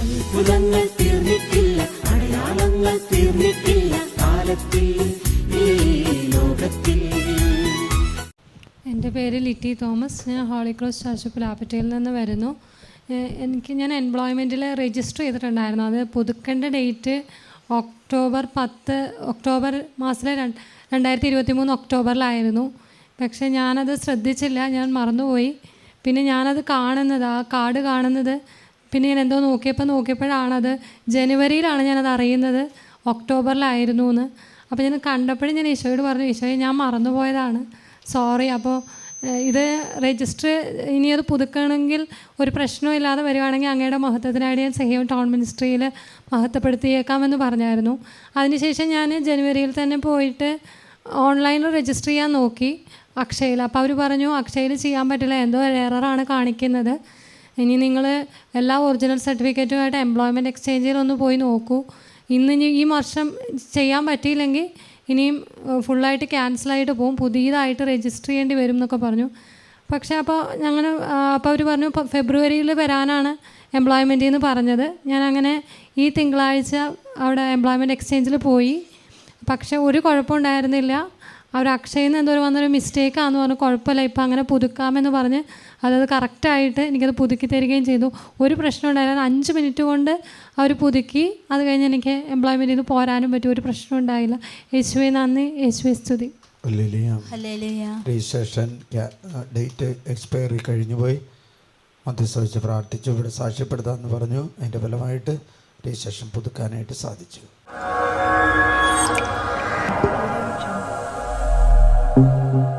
അത്ഭുതങ്ങൾ തീർന്നിട്ടില്ല അടയാളങ്ങൾ തീർന്നിട്ടില്ല കാലത്തിൽ എന്റെ പേര് ലിറ്റി തോമസ്. ഞാൻ ഹോളി ക്രോസ് ചർച്ച് പുലാപ്പറ്റയിൽ നിന്ന് വരുന്നു. എനിക്ക് ഞാൻ എംപ്ലോയ്മെന്റിൽ രജിസ്റ്റർ ചെയ്തിട്ടുണ്ടായിരുന്നു. അത് പുതുക്കേണ്ട ഡേറ്റ് ഒക്ടോബർ പത്ത് ഒക്ടോബർ മാസത്തിലെ രണ്ട് രണ്ടായിരത്തി ഇരുപത്തി മൂന്ന് ഒക്ടോബറിലായിരുന്നു. പക്ഷേ ഞാനത് ശ്രദ്ധിച്ചില്ല ഞാൻ മറന്നുപോയി. പിന്നെ ഞാനത് കാണുന്നത് ആ കാർഡ് കാണുന്നത് പിന്നെ ഞാൻ എന്തോ നോക്കിയപ്പോൾ നോക്കിയപ്പോഴാണത് ജനുവരിയിലാണ് ഞാനത് അറിയുന്നത്. ഒക്ടോബറിലായിരുന്നു എന്ന് അപ്പോൾ ഞാൻ കണ്ടപ്പോഴും ഞാൻ ഈശോയോട് പറഞ്ഞു ഈശോയെ ഞാൻ മറന്നുപോയതാണ്. സോറി. അപ്പോൾ ഇത് രജിസ്റ്റർ ഇനി അത് പുതുക്കണമെങ്കിൽ ഒരു പ്രശ്നവും ഇല്ലാതെ വരുവാണെങ്കിൽ അങ്ങയുടെ മഹത്വത്തിനായിട്ട് ഞാൻ സഹീം ടൗൺ മിനിസ്ട്രിയിൽ മഹത്വപ്പെടുത്തിയേക്കാമെന്ന് പറഞ്ഞായിരുന്നു. അതിനുശേഷം ഞാൻ ജനുവരിയിൽ തന്നെ പോയിട്ട് ഓൺലൈനിൽ രജിസ്റ്റർ ചെയ്യാൻ നോക്കി അക്ഷയയിൽ അപ്പോൾ അവർ പറഞ്ഞു അക്ഷയയിൽ ചെയ്യാൻ പറ്റില്ല. എന്തോ എററാണ് കാണിക്കുന്നത്. ഇനി നിങ്ങൾ എല്ലാ ഒറിജിനൽ സർട്ടിഫിക്കറ്റുമായിട്ട് എംപ്ലോയ്മെന്റ് എക്സ്ചേഞ്ചിൽ ഒന്ന് പോയി നോക്കൂ. ഇന്ന് ഇനി ഈ വർഷം ചെയ്യാൻ പറ്റിയില്ലെങ്കിൽ ഇനിയും ഫുള്ളായിട്ട് ക്യാൻസലായിട്ട് പോകും. പുതിയതായിട്ട് രജിസ്റ്റർ ചെയ്യേണ്ടി വരും എന്നൊക്കെ പറഞ്ഞു. പക്ഷേ അപ്പോൾ ഞങ്ങൾ അപ്പോൾ അവർ പറഞ്ഞു ഫെബ്രുവരിയിൽ വരാനാണ് എംപ്ലോയ്മെന്റിൽ നിന്ന് പറഞ്ഞത്. ഞാൻ അങ്ങനെ ഈ തിങ്കളാഴ്ച അവിടെ എംപ്ലോയ്മെന്റ് എക്സ്ചേഞ്ചിൽ പോയി. പക്ഷേ ഒരു കുഴപ്പമുണ്ടായിരുന്നില്ല. അവർ അക്ഷയിൽ നിന്ന് എന്തോ ഒരു വന്നൊരു മിസ്റ്റേക്കാന്ന് പറഞ്ഞു. കുഴപ്പമില്ല ഇപ്പം അങ്ങനെ പുതുക്കാമെന്ന് പറഞ്ഞ് അതത് കറക്റ്റായിട്ട് എനിക്കത് പുതുക്കി തരികയും ചെയ്തു. ഒരു പ്രശ്നം ഉണ്ടായില്ല. അഞ്ച് മിനിറ്റ് കൊണ്ട് അവർ പുതുക്കി. അത് കഴിഞ്ഞ് എനിക്ക് എംപ്ലോയ്മെന്റിൽ നിന്ന് പോരാനും പറ്റും. ഒരു പ്രശ്നം ഉണ്ടായില്ല. യേശുവെ നന്ദി. യേശുവെ സ്തുതി. Hallelujah. Hallelujah. Registration date expiry കഴിഞ്ഞു പോയി. മധ്യസ്ഥിച്ച് പ്രാർത്ഥിച്ചു. ഇവിടെ സാക്ഷ്യപ്പെടുത്താമെന്ന് പറഞ്ഞു. അതിന്റെ ഫലമായിട്ട് രജിസ്ട്രേഷൻ പുതുക്കാനായിട്ട് സാധിച്ചു. Thank you.